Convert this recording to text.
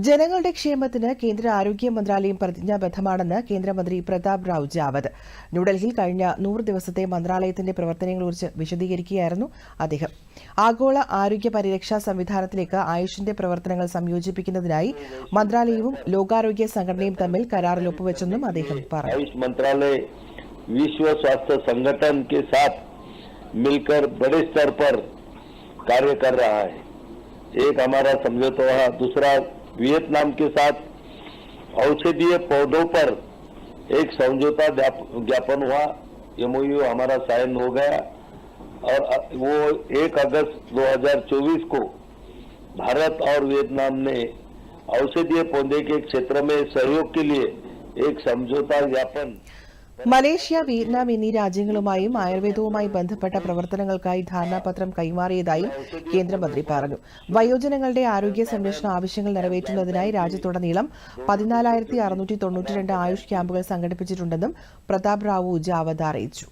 ജനങ്ങളുടെ ക്ഷേമത്തിന് കേന്ദ്ര ആരോഗ്യ മന്ത്രാലയം പ്രതിജ്ഞാബദ്ധമാണെന്ന് കേന്ദ്രമന്ത്രി പ്രതാപ് റാവു ജാവത് ന്യൂഡൽഹിയിൽ കഴിഞ്ഞ നൂറ് ദിവസത്തെ മന്ത്രാലയത്തിന്റെ പ്രവർത്തനങ്ങളെക്കുറിച്ച് വിശദീകരിക്കുകയായിരുന്നു അദ്ദേഹം ആഗോള ആരോഗ്യ പരിരക്ഷാ സംവിധാനത്തിലേക്ക് ആയുഷിന്റെ പ്രവർത്തനങ്ങൾ സംയോജിപ്പിക്കുന്നതിനായി മന്ത്രാലയവും ലോകാരോഗ്യ സംഘടനയും തമ്മിൽ കരാറിൽ ഒപ്പുവെച്ചെന്നും അദ്ദേഹം പറഞ്ഞു आयुष मंत्रालय विश्व स्वास्थ्य संगठन के साथ मिलकर बड़े स्तर पर कार्य कर रहा है एक हमारा समझौता हुआ दूसरा वियतनाम के साथ औषधीय पौधों पर एक समझौता ज्ञापन हुआ। एमओयू हमारा साइन हो गया। और वो 1 अगस्त 2024 को भारत और वियतनाम ने औषधीय पौधे के क्षेत्र में सहयोग के लिए एक समझौता ज्ञापन മലേഷ്യ വിയറ്റ്നാം എന്നീ രാജ്യങ്ങളുമായും ആയുർവേദവുമായി ബന്ധപ്പെട്ട പ്രവർത്തനങ്ങൾക്കായി ധാരണാപത്രം കൈമാറിയതായും കേന്ദ്രമന്ത്രി പറഞ്ഞു. വയോജനങ്ങളുടെ ആരോഗ്യ സംരക്ഷണ ആവശ്യങ്ങൾ നിറവേറ്റുന്നതിനായി രാജ്യത്തുടനീളം പതിനാലായിരത്തി അറുന്നൂറ്റി തൊണ്ണൂറ്റിരണ്ട് ആയുഷ് ക്യാമ്പുകൾ സംഘടിപ്പിച്ചിട്ടുണ്ടെന്നും പ്രതാപ് റാവു ജാവദ് അറിയിച്ചു